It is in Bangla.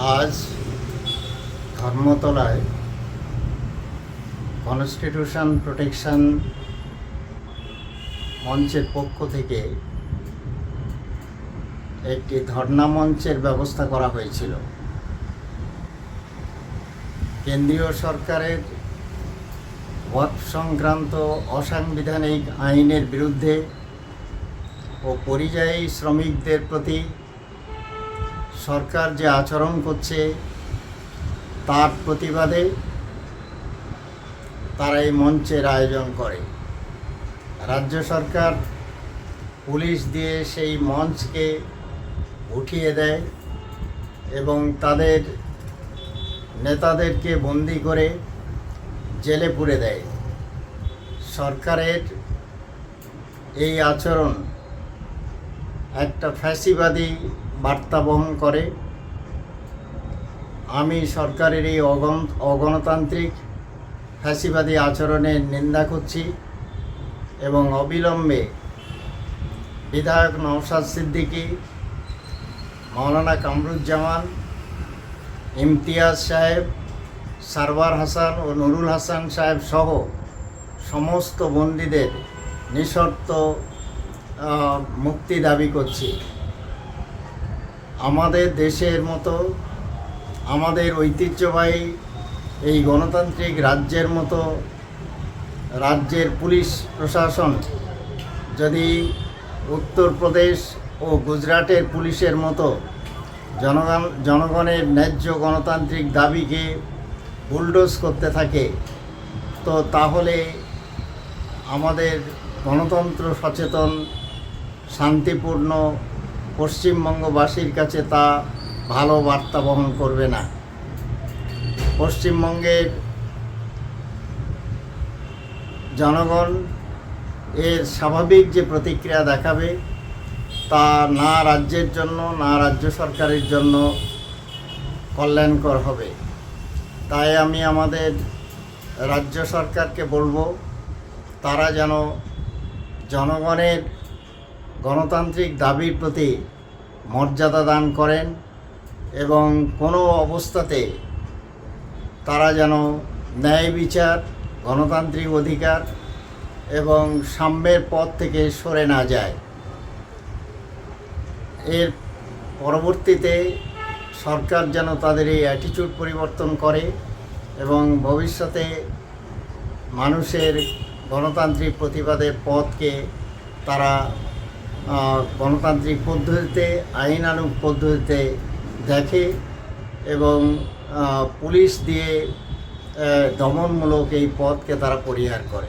আজ ধর্মতলায় কনস্টিটিউশন প্রোটেকশন মঞ্চের পক্ষ থেকে একটি ধর্ণা মঞ্চের ব্যবস্থা করা হয়েছিল। কেন্দ্রীয় সরকারের ওয়াক সংক্রান্ত অসাংবিধানিক আইনের বিরুদ্ধে ও পরিযায়ী শ্রমিকদের প্রতি সরকার যে আচরণ করছে, তার প্রতিবাদে তারা এই মঞ্চের আয়োজন করে। রাজ্য সরকার পুলিশ দিয়ে সেই মঞ্চকে উঠিয়ে দেয় এবং তাদের নেতাদেরকে বন্দি করে জেলে পুরে দেয়। সরকারের এই আচরণ একটা ফ্যাসিবাদী বার্তা বহন করে। আমি সরকারের এই অগণ, অগণতান্ত্রিক ফ্যাসিবাদী আচরণের নিন্দা করছি এবং অবিলম্বে বিধায়ক নওশাদ সিদ্দিকী মাওলানা কামরুজ্জামান, ইমতিয়াজ সাহেব সারবার হাসান ও নুরুল হাসান সাহেব সহ সমস্ত বন্দীদের নিঃশর্ত মুক্তি দাবি করছি। আমাদের দেশের মতো, আমাদের ঐতিহ্যবাহী এই গণতান্ত্রিক রাজ্যের মতো রাজ্যের পুলিশ প্রশাসন যদি উত্তরপ্রদেশ ও গুজরাটের পুলিশের মতো জনগণ, জনগণের ন্যায্য গণতান্ত্রিক দাবিকে বুলডোজ করতে থাকে, তো তাহলে আমাদের গণতন্ত্র সচেতন, শান্তিপূর্ণ পশ্চিমবঙ্গবাসীর কাছে তা ভালো বার্তা বহন করবে না। পশ্চিমবঙ্গের জনগণ এর স্বাভাবিক যে প্রতিক্রিয়া দেখাবে তা না রাজ্যের জন্য, না রাজ্য সরকারের জন্য কল্যাণকর হবে। তাই আমি আমাদের রাজ্য সরকারকে বলব, তারা যেন জনগণের গণতান্ত্রিক দাবির প্রতি মর্যাদা দান করেন এবং কোনো অবস্থাতে তারা যেন ন্যায় বিচার, গণতান্ত্রিক অধিকার এবং সাম্যের পথ থেকে সরে না যায়। এর পরবর্তীতে সরকার যেন তাদের এই অ্যাটিটিউড পরিবর্তন করে এবং ভবিষ্যতে মানুষের গণতান্ত্রিক প্রতিবাদের পথকে তারা গণতান্ত্রিক পদ্ধতিতে আইনানুগ পদ্ধতিতে দেখে এবং পুলিশ দিয়ে দমনমূলক এই পথকে তারা পরিহার করে।